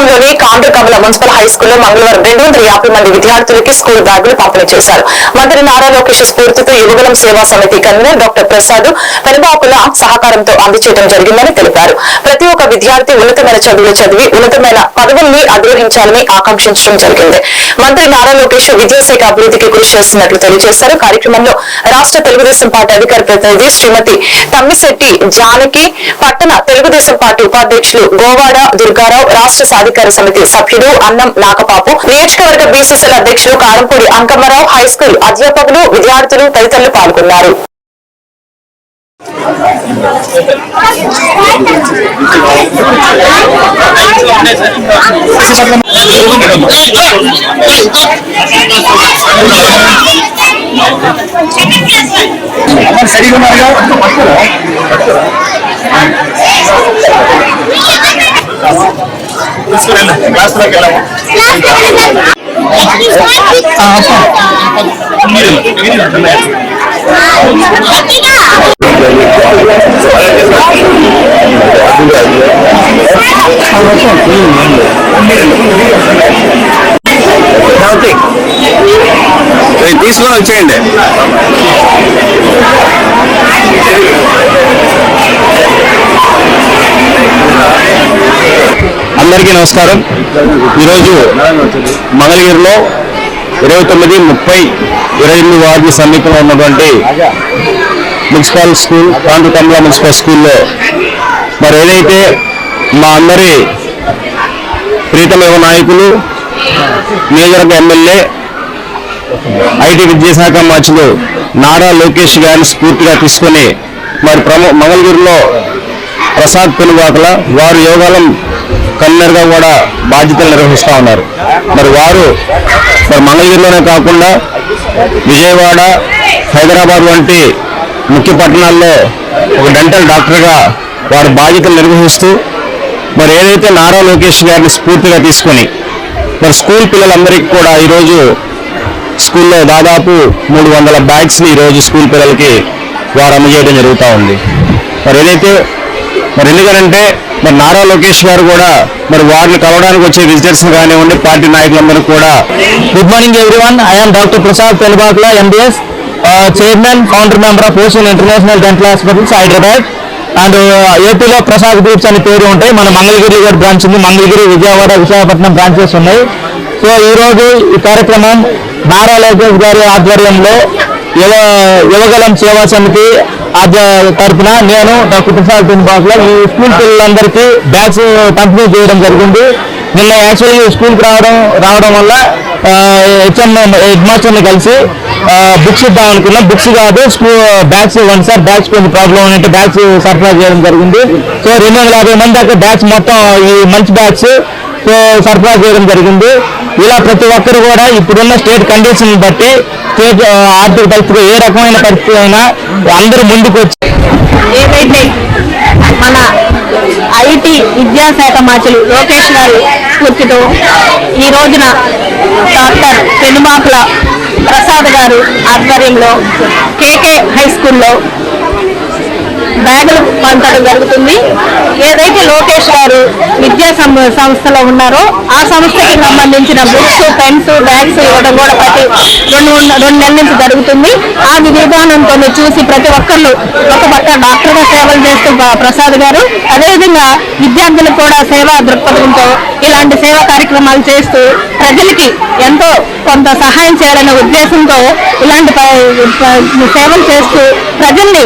పట్టణంలోని కాండ్రకమల municipal high స్కూల్లో మంగళవారం రెండు వందల యాభై మంది విద్యార్థులకి స్కూల్ బ్యాగులు పంపిణీ చేశారు. మంత్రి నారా లోకేష్ స్ఫూర్తితో యువగలం సేవా సమితి కన్వీనర్ డాక్టర్ ప్రసాద్ పెనుబాపుల సహకారంతో అందచేయడం జరిగిందని తెలిపారు. ప్రతి ఒక్క విద్యార్థి ఉన్నతమైన చదువులు చదివి ఉన్నతమైన పదవుల్ని అధిరోహించాలని ఆకాంక్షించడం జరిగింది. మంత్రి నారా లోకేష్ విద్యాశాఖ అభివృద్ధికి కృషి చేస్తున్నట్లు తెలియజేశారు. కార్యక్రమంలో రాష్ట్ర తెలుగుదేశం పార్టీ అధికార ప్రతినిధి శ్రీమతి తమ్మిశెట్టి జానకి పట్టణ తెలుగుదేశం పార్టీ ఉపాధ్యక్షులు గోవాడ దుర్గారావు రాష్ట్ర సాధికార సమితి సభ్యుడు అన్నం నాకపాపు నియోజకవర్గ బీసీసీల అధ్యక్షులు కారంపూడి అంకమ్మరావు హై స్కూల్ అధ్యాపకులు విద్యార్థులు తదితరులు పాల్గొన్నారు. సరిగా క్లాస్లోకి వెళ్ళాము తీసుకొని వచ్చేయండి. అందరికీ నమస్కారం. ఈరోజు మంగళగిరిలో ఇరవై తొమ్మిది ముప్పై ఇరవై ఎనిమిది వార్డు సమీపంలో ఉన్నటువంటి మున్సిపల్ స్కూల్ కాంతుకమ్మ మున్సిపల్ స్కూల్లో మరి ఏదైతే మా అందరి ప్రీతమ యువ నాయకులు నియోజకవర్గ ఎమ్మెల్యే ఐటీ విద్యాశాఖ మంత్రులు నారా లోకేష్ గారిని స్ఫూర్తిగా తీసుకొని మరి ప్రము మంగళగిరిలో ప్రసాద్ పెనుగాకల వారు యోగాలం కన్వీనర్గా కూడా బాధ్యతలు నిర్వహిస్తూ ఉన్నారు. మరి వారు మరి మంగళగిరిలోనే కాకుండా విజయవాడ హైదరాబాద్ వంటి ముఖ్య పట్టణాల్లో ఒక డెంటల్ డాక్టర్గా వారు బాధ్యతలు నిర్వహిస్తూ మరి ఏదైతే నారా లోకేష్ గారిని స్ఫూర్తిగా తీసుకొని మరి స్కూల్ పిల్లలందరికీ కూడా ఈరోజు స్కూల్లో దాదాపు మూడు వందల బ్యాగ్స్ని ఈరోజు స్కూల్ పిల్లలకి వారు అందజేయడం జరుగుతూ ఉంది. మరి ఏదైతే మరి ఎందుకనంటే మరి నారా లోకేష్ గారు కూడా మరి వారిని కలవడానికి వచ్చే విజిటర్స్ కానివ్వండి పార్టీ నాయకులందరూ కూడా. Good morning everyone I'm doctor Prasad Penubakula MBS chairman founder member of Ocean International Dental Hospitals Hyderabad and ఏపీలో ప్రసాద్ గ్రూప్స్ అనే పేరు ఉంటాయి. మన మంగళగిరి గారి బ్రాంచ్ ఉంది. మంగళగిరి విజయవాడ విశాఖపట్నం బ్రాంచెస్ ఉన్నాయి. సో ఈ రోజు ఈ కార్యక్రమం నారా లోకేష్ గారి ఆధ్వర్యంలో యువ యువగలం సేవా సమితి తరఫున నేను డాక్టర్ ప్రసాద్ పెనుబాకుల ఈ స్కూల్ పిల్లలందరికీ బ్యాగ్స్ పంపిణీ చేయడం జరిగింది. నిన్న యాక్చువల్గా స్కూల్కి రావడం రావడం వల్ల హెచ్ఎం హెడ్ మాస్టర్ని కలిసి బుక్స్ ఇద్దాం అనుకున్నాం. బుక్స్ కాదు స్కూల్ బ్యాగ్స్ ఇవ్వండి సార్ బ్యాగ్స్ కొంచెం ప్రాబ్లం అంటే బ్యాగ్స్ సరఫరా చేయడం జరిగింది. సో రెండు వందల యాభై మంది దాకా బ్యాగ్స్ మొత్తం ఈ మంచి బ్యాగ్స్ సరఫరా చేయడం జరిగింది. ఇలా ప్రతి ఒక్కరు కూడా ఇప్పుడున్న స్టేట్ కండిషన్ బట్టి స్టేట్ ఆర్థిక పరిస్థితి ఏ రకమైన పరిస్థితి అయినా అందరూ ముందుకు వచ్చి ఏదైతే మన ఐటీ విద్యాశాఖ మాచులు లోకేష్ గారు స్ఫూర్తితో ఈ రోజున డాక్టర్ పెనుమాకుల ప్రసాద్ గారు ఆధ్వర్యంలో కేకే హై స్కూల్లో బ్యాగులు పంచడం జరుగుతుంది. ఎవరైతే లోకేష్ గారు విద్యా సం- సంస్థలో ఉన్నారో ఆ సంస్థకి సంబంధించిన బుక్స్ పెన్స్ బ్యాగ్స్ ఇవ్వడం కూడా ప్రతి రెండు రెండు నెలల నుంచి జరుగుతుంది. ఆ విధానంతో చూసి ప్రతి ఒక్కళ్ళు ఒక పక్క డాక్టర్గా సేవలు చేస్తూ ప్రసాద్ గారు అదేవిధంగా విద్యార్థులకు కూడా సేవా దృక్పథంతో ఇలాంటి సేవా కార్యక్రమాలు చేస్తూ ప్రజలకి ఎంతో కొంత సహాయం చేయాలనే ఉద్దేశంతో ఇలాంటి సేవలు చేస్తూ ప్రజల్ని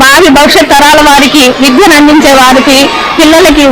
భావి భవిష్యత్ తరాల వారికి విద్యను అందించే వారికి పిల్లలకి